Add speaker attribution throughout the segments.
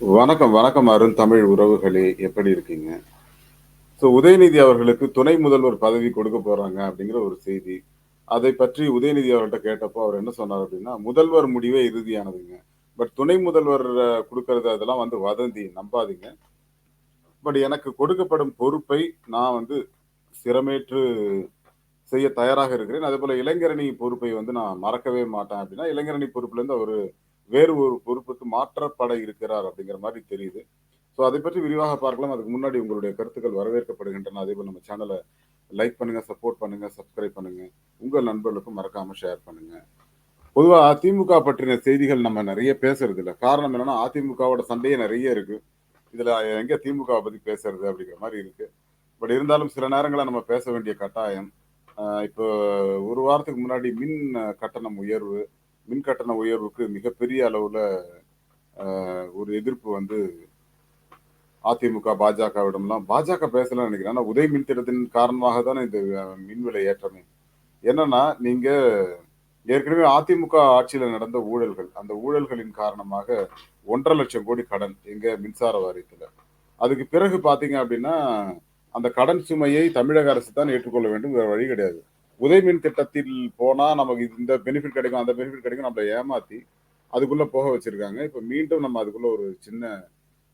Speaker 1: வணக்கம், வணக்கம் அருண் தமிழ் உறவுகளே! எப்படி இருக்கீங்க? ஸோ உதயநிதி அவர்களுக்கு துணை முதல்வர் பதவி கொடுக்க போறாங்க அப்படிங்கிற ஒரு செய்தி. அதை பற்றி உதயநிதி அவர்கள்ட்ட கேட்டப்போ அவர் என்ன சொன்னார் அப்படின்னா, முதல்வர் முடிவே இறுதியானதுங்க. பட் துணை முதல்வர் கொடுக்கறது அதெல்லாம் வந்து வதந்தி நம்பாதீங்க. பட் எனக்கு கொடுக்கப்படும் பொறுப்பை நான் வந்து சிரமேற்று செய்ய தயாராக இருக்கிறேன். அதேபோல இளைஞரணி பொறுப்பை வந்து நான் மறக்கவே மாட்டேன் அப்படின்னா, இளைஞரணி பொறுப்புலேருந்து அவர் வேறு ஒரு பொறுப்புக்கு மாற்றப்பட இருக்கிறார் அப்படிங்கிற மாதிரி தெரியுது. ஸோ அதை பற்றி விரிவாக பார்க்கலாம். அதுக்கு முன்னாடி உங்களுடைய கருத்துக்கள் வரவேற்கப்படுகின்றன. அதேபோல நம்ம சேனலை லைக் பண்ணுங்க, சப்போர்ட் பண்ணுங்க, சப்ஸ்கிரைப் பண்ணுங்க. உங்கள் நண்பர்களுக்கும் மறக்காம ஷேர் பண்ணுங்க. பொதுவாக அதிமுக பற்றின செய்திகள் நம்ம நிறைய பேசுறது இல்லை காரணம் என்னன்னா, அதிமுகவோட சண்டையே நிறைய இருக்கு. இதுல எங்க திமுக பத்தி பேசுறது அப்படிங்கிற மாதிரி இருக்கு. பட் இருந்தாலும் சில நேரங்களில் நம்ம பேச வேண்டிய கட்டாயம். இப்போ ஒரு வாரத்துக்கு முன்னாடி மின் கட்டணம் உயர்வு. மின் கட்டண உயர்வுக்கு மிகப்பெரிய அளவில் ஒரு எதிர்ப்பு வந்து அதிமுக, பாஜகவிடம்லாம் பாஜக பேசலன்னு நினைக்கிறேன் ஆனால் உதய் மின் திட்டத்தின் காரணமாக தானே இந்த மின் விலை ஏற்றமே. என்னன்னா, நீங்க ஏற்கனவே அதிமுக ஆட்சியில் நடந்த ஊழல்கள். அந்த ஊழல்களின் காரணமாக 1 1/2 கோடி கடன் எங்க மின்சார வாரியத்தில் அதுக்கு பிறகு பார்த்தீங்க அப்படின்னா, அந்த கடன் சுமையை தமிழக அரசு தான் ஏற்றுக்கொள்ள வேண்டும். வேறு வழி கிடையாது. உதய் மின் திட்டத்தில் போனா நமக்கு இந்த பெனிஃபிட் கிடைக்கும், அந்த பெனிஃபிட் கிடைக்கும் நம்மளை ஏமாத்தி, அதுக்குள்ள போக வச்சிருக்காங்க. இப்ப மீண்டும் நம்ம அதுக்குள்ள ஒரு சின்ன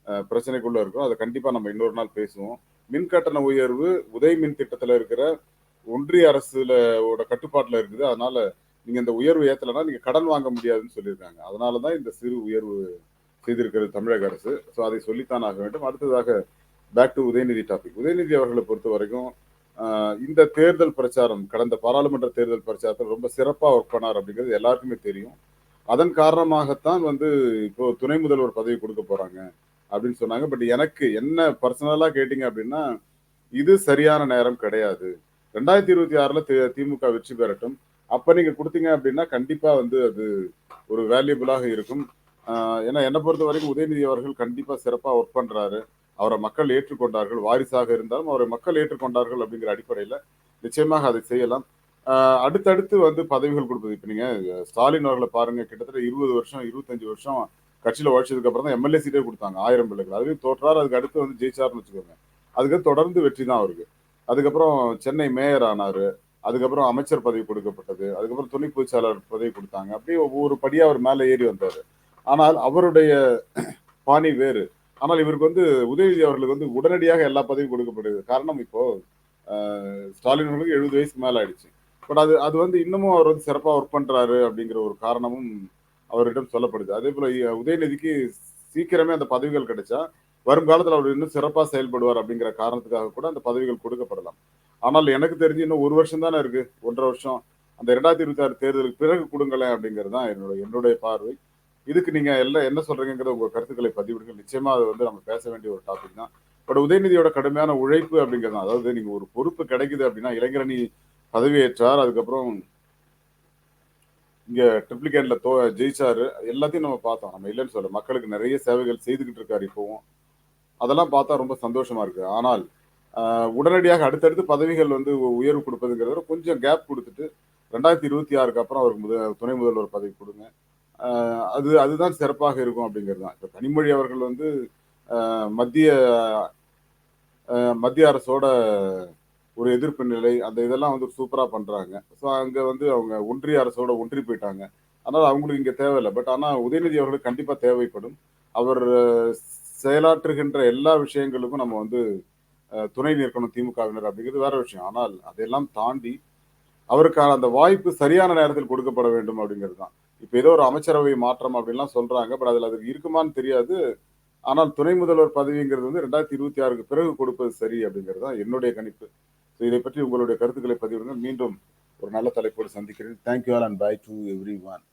Speaker 1: பிரச்சனைக்குள்ளே பிரச்சனைக்குள்ள இருக்கோம். அதை கண்டிப்பா நம்ம இன்னொரு நாள் பேசுவோம். மின் கட்டண உயர்வு உதய மின் திட்டத்துல இருக்கிற ஒன்றிய அரசுல ஓட கட்டுப்பாட்டுல இருக்குது. அதனால நீங்க இந்த உயர்வு ஏத்தலன்னா, நீங்க கடன் வாங்க முடியாதுன்னு சொல்லியிருக்காங்க. அதனால தான் இந்த சிறு உயர்வு செய்திருக்கிறது தமிழக அரசு. ஸோ அதை சொல்லித்தான் ஆக வேண்டும். அடுத்ததாக back to Udhayanidhi topic. Udhayanidhi அவர்களை பொறுத்த வரைக்கும் இந்த தேர்தல் பிரச்சாரம் கடந்த பாராளுமன்ற தேர்தல் பிரச்சாரத்தில் ரொம்ப சிறப்பாக ஒர்க் பண்ணார் அப்படிங்கிறது எல்லாருக்குமே தெரியும். அதன் காரணமாகத்தான் வந்து இப்போ துணை முதல்வர் பதவி கொடுக்க போறாங்க அப்படின்னு சொன்னாங்க. பட் எனக்கு என்ன பர்சனலா கேட்டீங்க அப்படின்னா, இது சரியான நேரம் கிடையாது. 2026ல தி திமுக வெற்றி பெறட்டும். அப்ப நீங்க கொடுத்தீங்க அப்படின்னா, கண்டிப்பா வந்து அது ஒரு வேல்யூபிளாக இருக்கும். ஏன்னா என்னை பொறுத்த வரைக்கும் உதயநிதி அவர்கள் கண்டிப்பா சிறப்பா ஒர்க் பண்றாரு. அவரை மக்கள் ஏற்றுக்கொண்டார்கள். வாரிசாக இருந்தாலும் அவரை மக்கள் ஏற்றுக்கொண்டார்கள் அப்படிங்கிற அடிப்படையில நிச்சயமாக அதை செய்யலாம். அடுத்தடுத்து வந்து பதவிகள் கொடுப்பது இப்ப நீங்க ஸ்டாலின் அவர்களை பாருங்க. கிட்டத்தட்ட 20 வருஷம், 25 வருஷம் கட்சியில உழைச்சதுக்கு அப்புறம் தான் எம்.எல்.ஏ சீட்டே கொடுத்தாங்க ஆயிரம் பிள்ளைகள். அதுவே தோற்றார். அதுக்கு அடுத்து வந்து ஜெயிச்சார்னு வச்சுக்கோங்க. அதுக்கு தொடர்ந்து வெற்றி தான் அவருக்கு. அதுக்கப்புறம் சென்னை மேயர் ஆனாரு. அதுக்கப்புறம் அமைச்சர் பதவி கொடுக்கப்பட்டது. அதுக்கப்புறம் துணை பொதுச்செயலாளர் பதவி கொடுத்தாங்க அப்படியே ஒவ்வொரு படியா அவர் மேலே ஏறி வந்தார் ஆனால் அவருடைய பாணி வேறு. ஆனால் இவருக்கு வந்து உதயநிதி அவர்களுக்கு வந்து உடனடியாக எல்லா பதவியும் கொடுக்கப்படுது. காரணம் இப்போ ஸ்டாலின் அவர்களுக்கு 70 வயசுக்கு மேலே ஆயிடுச்சு. பட் அது அது வந்து இன்னமும் அவர் வந்து சிறப்பாக ஒர்க் பண்ணுறாரு அப்படிங்கிற ஒரு காரணமும் அவரிடம் சொல்லப்படுது. அதே போல் உதயநிதிக்கு சீக்கிரமே அந்த பதவிகள் கிடைச்சா, வருங்காலத்தில் அவர் இன்னும் சிறப்பாக செயல்படுவார் அப்படிங்கிற காரணத்துக்காக கூட அந்த பதவிகள் கொடுக்கப்படலாம். ஆனால் எனக்கு தெரிஞ்சு இன்னும் ஒரு வருஷம் தானே இருக்கு. 1 1/2 வருஷம். அந்த 2026 தேர்தலுக்கு பிறகு கொடுங்களேன் அப்படிங்கிறது தான் என்னுடைய என்னுடைய பார்வை. இதுக்கு நீங்க எல்லாம் என்ன சொல்றீங்கிறத உங்க கருத்துக்களை பதிவிடுங்க. நிச்சயமா அது வந்து நம்ம பேச வேண்டிய ஒரு டாபிக் தான். பட் உதயநிதியோட கடுமையான உழைப்பு அப்படிங்கிறது தான். அதாவது நீங்க ஒரு பொறுப்பு கிடைக்குது அப்படின்னா, இளைஞரணி பதவியேற்றார். அதுக்கப்புறம் இங்க ட்ரிப்ளிகேட்ல தோ ஜெயிச்சாரு. எல்லாத்தையும் நம்ம பார்த்தோம். நம்ம இல்லைன்னு சொல்ல மக்களுக்கு நிறைய சேவைகள் செய்துகிட்டு இருக்காரு இப்போவும் அதெல்லாம் பார்த்தா ரொம்ப சந்தோஷமா இருக்கு. ஆனால் உடனடியாக அடுத்தடுத்து பதவிகள் வந்து உயர்வு கொடுப்பதுங்கிறத கொஞ்சம் கேப் கொடுத்துட்டு ரெண்டாயிரத்தி இருபத்தி ஆறுக்கு அப்புறம் அவருக்கு முத துணை முதல்வர் பதவி கொடுங்க அது அதுதான் சிறப்பாக இருக்கும் அப்படிங்கிறது தான். இப்போ கனிமொழி அவர்கள் வந்து மத்திய மத்திய அரசோட ஒரு எதிர்ப்பு நிலை, அந்த இதெல்லாம் வந்து சூப்பராக பண்ணுறாங்க ஸோ அங்கே வந்து அவங்க ஒன்றிய அரசோட ஒன்றி போயிட்டாங்க. அதனால் அவங்களுக்கு இங்கே தேவையில்ல. பட் ஆனால் உதயநிதி அவர்களுக்கு கண்டிப்பாக தேவைப்படும். அவர் செயலாற்றுகின்ற எல்லா விஷயங்களுக்கும் நம்ம வந்து துணை நிற்கணும் திமுகவினர் அப்படிங்கிறது வேற விஷயம். ஆனால் அதையெல்லாம் தாண்டி அவருக்கான அந்த வாய்ப்பு சரியான நேரத்தில் கொடுக்கப்பட வேண்டும் அப்படிங்கிறது தான். இப்ப ஏதோ ஒரு அமைச்சரவை மாற்றம் அப்படின்லாம் சொல்றாங்க. பட் அதுல அது இருக்குமான்னு தெரியாது. ஆனால் துணை முதல்வர் பதவிங்கிறது வந்து 2026க்கு பிறகு கொடுப்பது சரி அப்படிங்கிறது தான் என்னுடைய கணிப்பு. ஸோ இதை பற்றி உங்களுடைய கருத்துக்களை பதிவிடுங்க. மீண்டும் ஒரு நல்ல தலைப்போடு சந்திக்கிறேன். Thank you all and bye to everyone.